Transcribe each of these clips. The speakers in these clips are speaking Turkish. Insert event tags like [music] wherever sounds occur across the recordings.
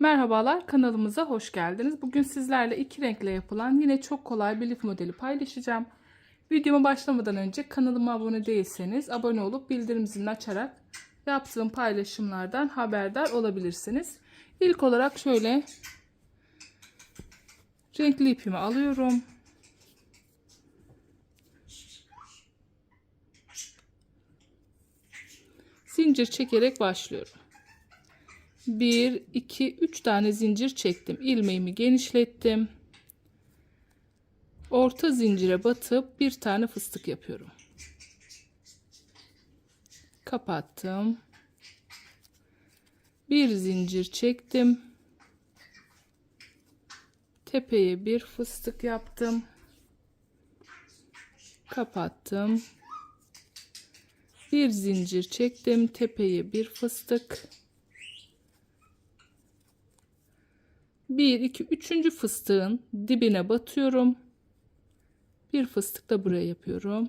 Merhabalar kanalımıza hoş geldiniz. Bugün sizlerle iki renkle yapılan yine çok kolay bir lif modeli paylaşacağım. Videoma başlamadan önce kanalıma abone değilseniz abone olup bildirim zilini açarak yaptığım paylaşımlardan haberdar olabilirsiniz. İlk olarak şöyle renkli ipimi alıyorum. Zincir çekerek başlıyorum. 1 2 3 tane zincir çektim. ilmeğimi genişlettim. Orta zincire batıp bir tane fıstık yapıyorum. Kapattım. Bir zincir çektim. Tepeye bir fıstık yaptım. Kapattım. Bir zincir çektim. Tepeye bir fıstık. 1 2 3. fıstığın dibine batıyorum. Bir fıstık da buraya yapıyorum.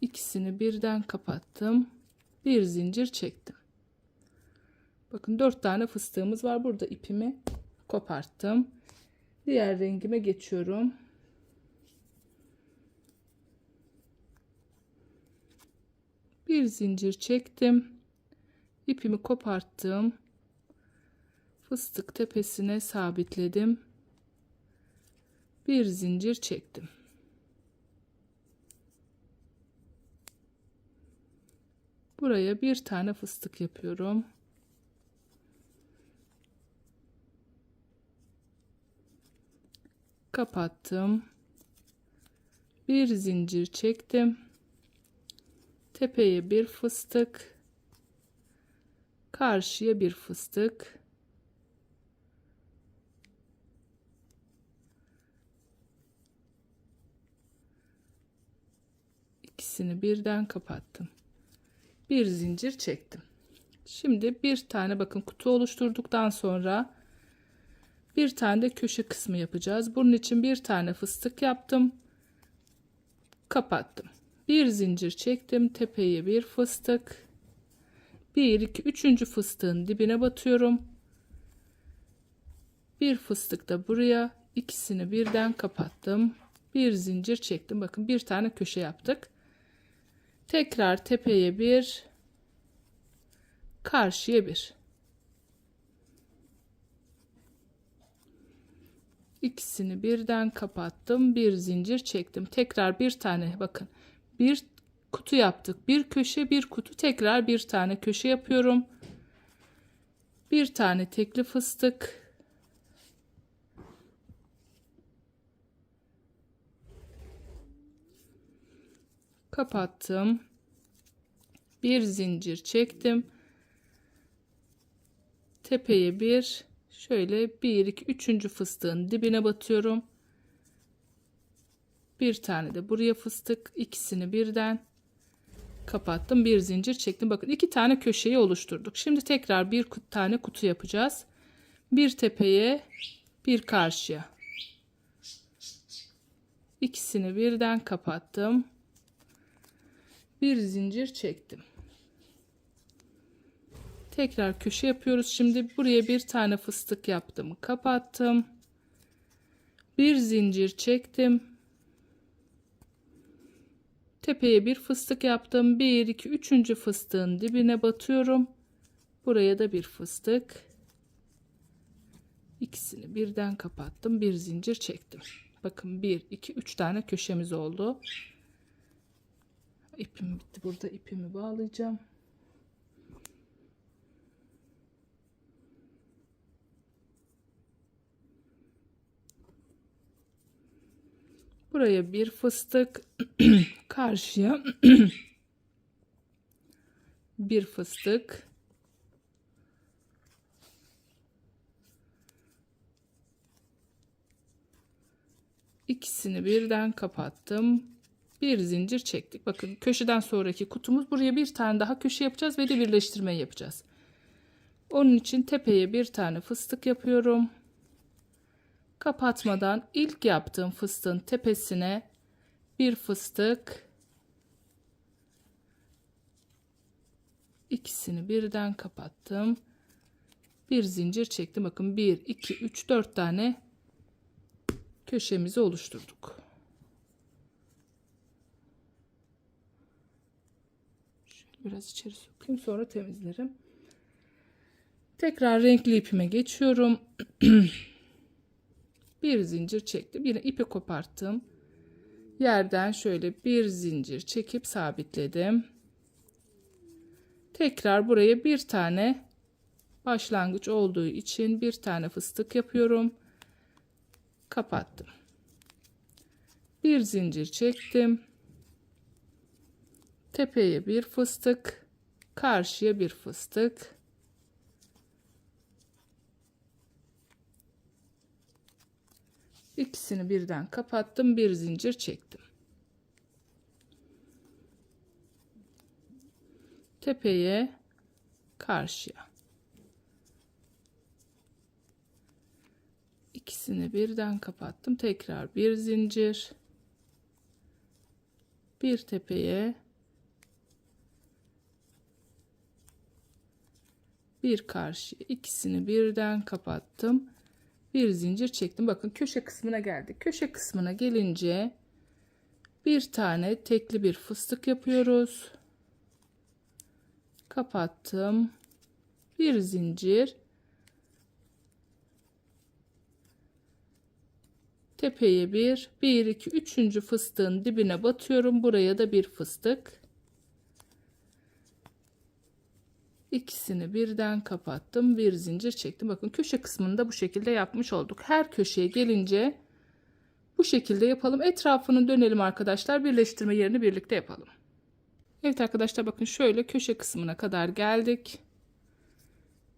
İkisini birden kapattım. Bir zincir çektim. Bakın 4 tane fıstığımız var. Burada ipimi koparttım. Diğer rengime geçiyorum. Bir zincir çektim ipimi koparttım. Fıstık tepesine sabitledim. Bir zincir çektim. Buraya bir tane fıstık yapıyorum. Kapattım. Bir zincir çektim. Tepeye bir fıstık karşıya bir fıstık. İkisini birden kapattım. Bir zincir çektim. Şimdi bir tane bakın kutu oluşturduktan sonra bir tane de köşe kısmı yapacağız. Bunun için bir tane fıstık yaptım. Kapattım. Bir zincir çektim. Tepeye bir fıstık 1 2 3. fıstığın dibine batıyorum. Bir fıstık da buraya ikisini birden kapattım. Bir zincir çektim. Bakın bir tane köşe yaptık. Tekrar tepeye bir karşıya bir. İkisini birden kapattım. Bir zincir çektim. Tekrar bir tane bakın. Bir kutu yaptık. Bir köşe bir kutu tekrar bir tane köşe yapıyorum. Bir tane tekli fıstık. Kapattım. Bir zincir çektim. Tepeye bir şöyle bir iki üçüncü fıstığın dibine batıyorum. Bir tane de buraya fıstık ikisini birden kapattım bir zincir çektim. Bakın iki tane köşeyi oluşturduk. Şimdi tekrar bir tane kutu yapacağız. Bir tepeye bir karşıya. İkisini birden kapattım. Bir zincir çektim. Tekrar köşe yapıyoruz. Şimdi buraya bir tane fıstık yaptım. Kapattım. Bir zincir çektim Tepeye bir fıstık yaptım. 1 2 3. fıstığın dibine batıyorum. Buraya da bir fıstık. İkisini birden kapattım. Bir zincir çektim. Bakın 1 2 3 tane köşemiz oldu. İpim bitti. Burada ipimi bağlayacağım. Buraya bir fıstık, [clears throat] karşıya [clears throat] bir fıstık. İkisini birden kapattım. Bir zincir çektik. Bakın köşeden sonraki kutumuz. Buraya bir tane daha köşe yapacağız ve de birleştirme yapacağız. Onun için tepeye bir tane fıstık yapıyorum kapatmadan ilk yaptığım fıstığın tepesine bir fıstık İkisini birden kapattım. Bir zincir çektim. Bakın 1, 2, 3, 4 tane köşemizi oluşturduk. Şöyle biraz içeri sokayım sonra temizlerim. Tekrar renkli ipime geçiyorum. [clears throat] bir zincir çektim. Yine ipi koparttım. Yerden şöyle bir zincir çekip sabitledim. Tekrar buraya bir tane başlangıç olduğu için bir tane fıstık yapıyorum. Kapattım. Bir zincir çektim. Tepeye bir fıstık, karşıya bir fıstık. İkisini birden kapattım, bir zincir çektim. Tepeye, karşıya. İkisini birden kapattım. Tekrar bir zincir. Bir tepeye. Bir karşıya. İkisini birden kapattım. Bir zincir çektim. Bakın köşe kısmına geldik. Köşe kısmına gelince bir tane tekli bir fıstık yapıyoruz. Kapattım. Bir zincir. Tepeye bir, bir, iki, üçüncü fıstığın dibine batıyorum. Buraya da bir fıstık. İkisini birden kapattım. Bir zincir çektim. Bakın köşe kısmını da bu şekilde yapmış olduk. Her köşeye gelince bu şekilde yapalım. Etrafını dönelim arkadaşlar. Birleştirme yerini birlikte yapalım. Evet arkadaşlar bakın şöyle köşe kısmına kadar geldik.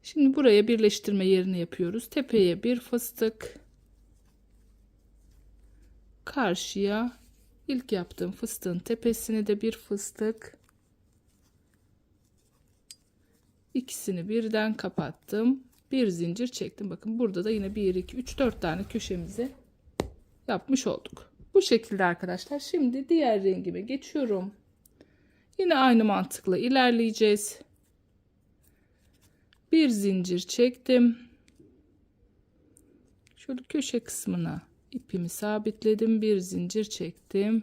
Şimdi buraya birleştirme yerini yapıyoruz. Tepeye bir fıstık. Karşıya ilk yaptığım fıstığın tepesine de bir fıstık. İkisini birden kapattım. Bir zincir çektim. Bakın burada da yine 1, 2, 3, 4 tane köşemizi yapmış olduk. Bu şekilde arkadaşlar. Şimdi diğer rengime geçiyorum. Yine aynı mantıkla ilerleyeceğiz. Bir zincir çektim. Şöyle köşe kısmına ipimi sabitledim. Bir zincir çektim.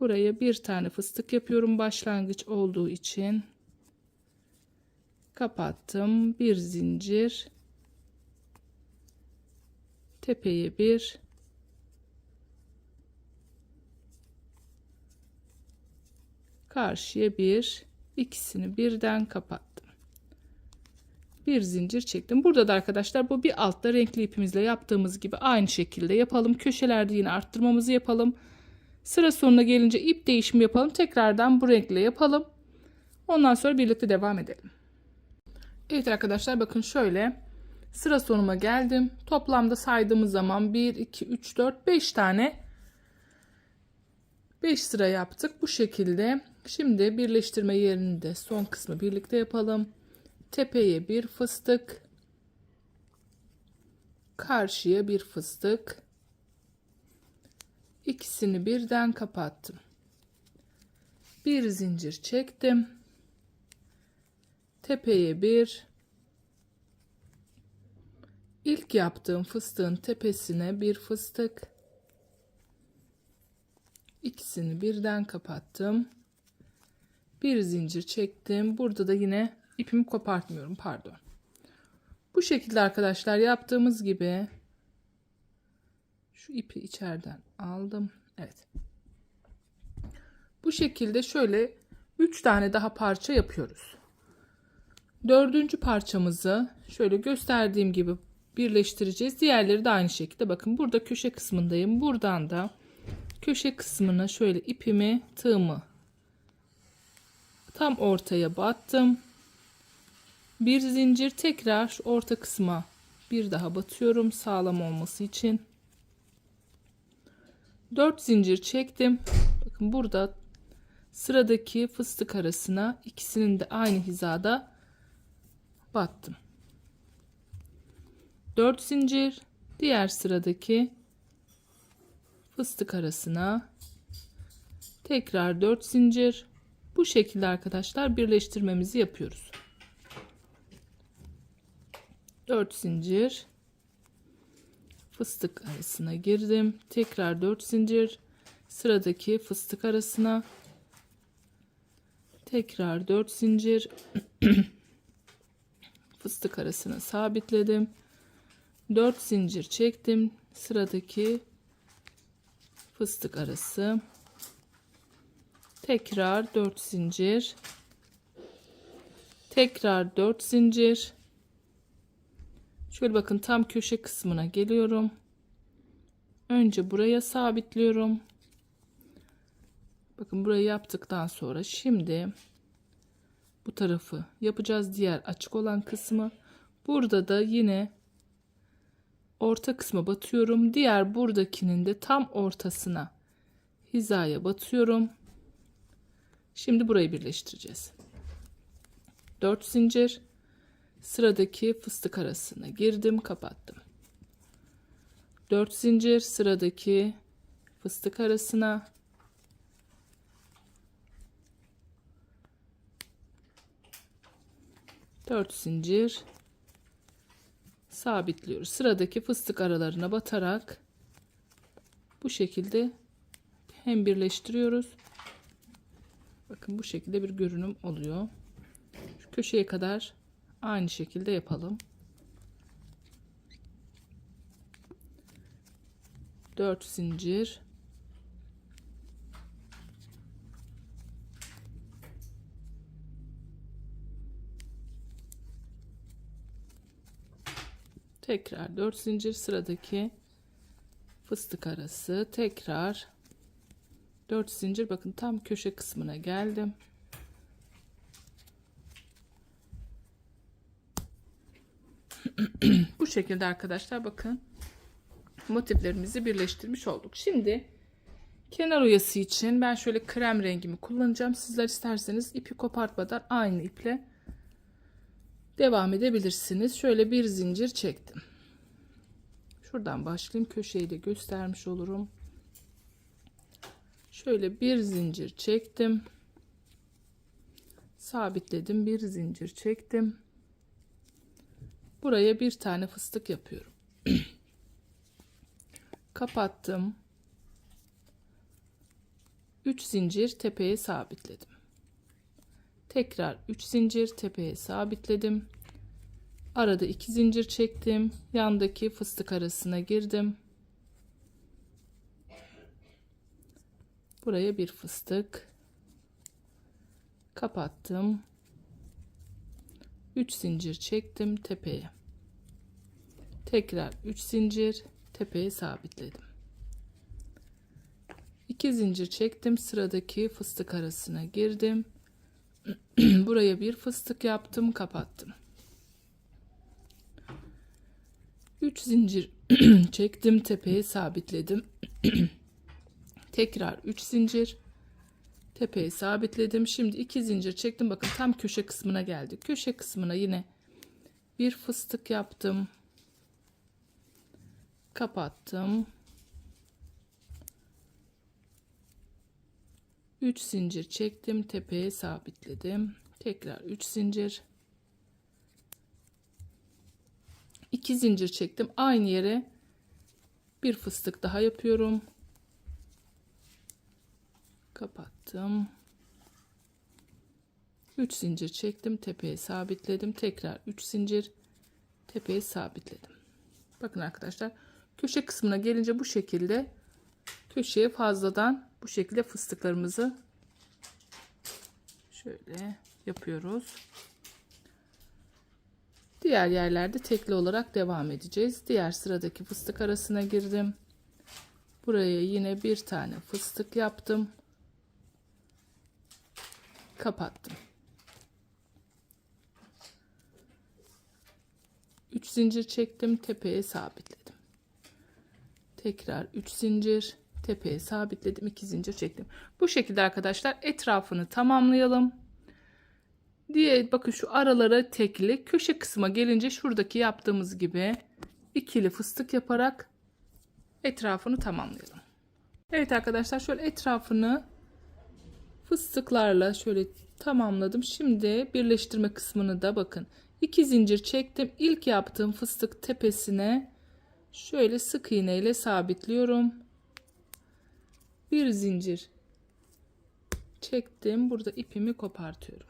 Buraya bir tane fıstık yapıyorum başlangıç olduğu için. Kapattım. Bir zincir. Tepeye bir. Karşıya bir. ikisini birden kapattım. Bir zincir çektim. Burada da arkadaşlar bu bir altta renkli ipimizle yaptığımız gibi aynı şekilde yapalım. Köşelerde yine arttırmamızı yapalım. Sıra sonuna gelince ip değişimi yapalım. Tekrardan bu renkle yapalım. Ondan sonra birlikte devam edelim. Evet arkadaşlar bakın şöyle sıra sonuma geldim. Toplamda saydığımız zaman 1, 2, 3, 4, 5 tane 5 sıra yaptık. Bu şekilde şimdi birleştirme yerini de son kısmı birlikte yapalım. Tepeye bir fıstık. Karşıya bir fıstık. İkisini birden kapattım. Bir zincir çektim tepeye bir ilk yaptığım fıstığın tepesine bir fıstık. İkisini birden kapattım. Bir zincir çektim. Burada da yine ipimi kopartmıyorum pardon. Bu şekilde arkadaşlar yaptığımız gibi şu ipi içeriden aldım. Evet. Bu şekilde şöyle 3 tane daha parça yapıyoruz. Dördüncü parçamızı şöyle gösterdiğim gibi birleştireceğiz. Diğerleri de aynı şekilde. Bakın burada köşe kısmındayım. Buradan da köşe kısmına şöyle ipimi, tığımı tam ortaya battım. Bir zincir tekrar orta kısma bir daha batıyorum sağlam olması için. 4 zincir çektim. Bakın burada sıradaki fıstık arasına ikisinin de aynı hizada battım. 4 zincir diğer sıradaki fıstık arasına tekrar 4 zincir Bu şekilde arkadaşlar birleştirmemizi yapıyoruz. 4 zincir fıstık arasına girdim. Tekrar 4 zincir sıradaki fıstık arasına tekrar 4 zincir [clears throat] fıstık arasına sabitledim. 4 zincir çektim. Sıradaki fıstık arası. Tekrar 4 zincir. Tekrar 4 zincir. Şöyle bakın tam köşe kısmına geliyorum. Önce buraya sabitliyorum. Bakın burayı yaptıktan sonra şimdi bu tarafı yapacağız diğer açık olan kısmı. Burada da yine orta kısma batıyorum. Diğer buradakinin de tam ortasına hizaya batıyorum. Şimdi burayı birleştireceğiz. 4 zincir sıradaki fıstık arasına girdim, kapattım. 4 zincir sıradaki fıstık arasına 4 zincir sabitliyoruz. Sıradaki fıstık aralarına batarak bu şekilde hem birleştiriyoruz. Bakın bu şekilde bir görünüm oluyor. Şu köşeye kadar aynı şekilde yapalım. 4 zincir tekrar 4 zincir sıradaki fıstık arası. Tekrar 4 zincir. Bakın tam köşe kısmına geldim. [clears throat] Bu şekilde arkadaşlar bakın motiflerimizi birleştirmiş olduk. Şimdi kenar oyası için ben şöyle krem rengimi kullanacağım. Sizler isterseniz ipi kopartmadan aynı iple devam edebilirsiniz. Şöyle bir zincir çektim. Şuradan başlayayım. Köşeyi de göstermiş olurum. Şöyle bir zincir çektim. Sabitledim. Bir zincir çektim. Buraya bir tane fıstık yapıyorum. [clears throat] Kapattım. 3 zincir tepeye sabitledim. Tekrar 3 zincir tepeye sabitledim. Arada 2 zincir çektim. Yandaki fıstık arasına girdim. Buraya bir fıstık. Kapattım. 3 zincir çektim tepeye. Tekrar 3 zincir tepeye sabitledim. 2 zincir çektim. Sıradaki fıstık arasına girdim. [clears throat] Buraya bir fıstık yaptım, kapattım. 3 zincir [clears throat] çektim, tepeye sabitledim. [clears throat] Tekrar 3 zincir tepeye sabitledim. Şimdi 2 zincir çektim. Bakın tam köşe kısmına geldik. Köşe kısmına yine bir fıstık yaptım. Kapattım. 3 zincir çektim tepeye sabitledim. Tekrar 3 zincir. 2 zincir çektim. Aynı yere bir fıstık daha yapıyorum. Kapattım. 3 zincir çektim tepeye sabitledim. Tekrar 3 zincir tepeye sabitledim. Bakın arkadaşlar köşe kısmına gelince bu şekilde köşeye fazladan bu şekilde fıstıklarımızı şöyle yapıyoruz. Diğer yerlerde tekli olarak devam edeceğiz. Diğer sıradaki fıstık arasına girdim. Buraya yine bir tane fıstık yaptım. Kapattım. 3 zincir çektim, tepeye sabitledim. Tekrar 3 zincir tepeye sabitledim. 2 zincir çektim. Bu şekilde arkadaşlar etrafını tamamlayalım. Diye bakın şu aralara tekli köşe kısma gelince şuradaki yaptığımız gibi ikili fıstık yaparak etrafını tamamlayalım. Evet arkadaşlar şöyle etrafını fıstıklarla şöyle tamamladım. Şimdi birleştirme kısmını da bakın. İki zincir çektim. İlk yaptığım fıstık tepesine şöyle sık iğne ile sabitliyorum. Bir zincir çektim. Burada ipimi kopartıyorum.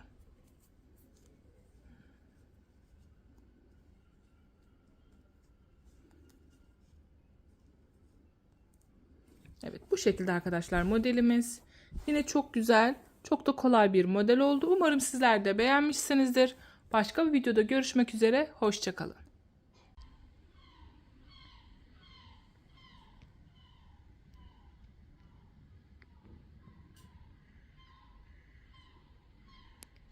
Evet bu şekilde arkadaşlar modelimiz. Yine çok güzel, çok da kolay bir model oldu. Umarım sizler de beğenmişsinizdir. Başka bir videoda görüşmek üzere. Hoşçakalın.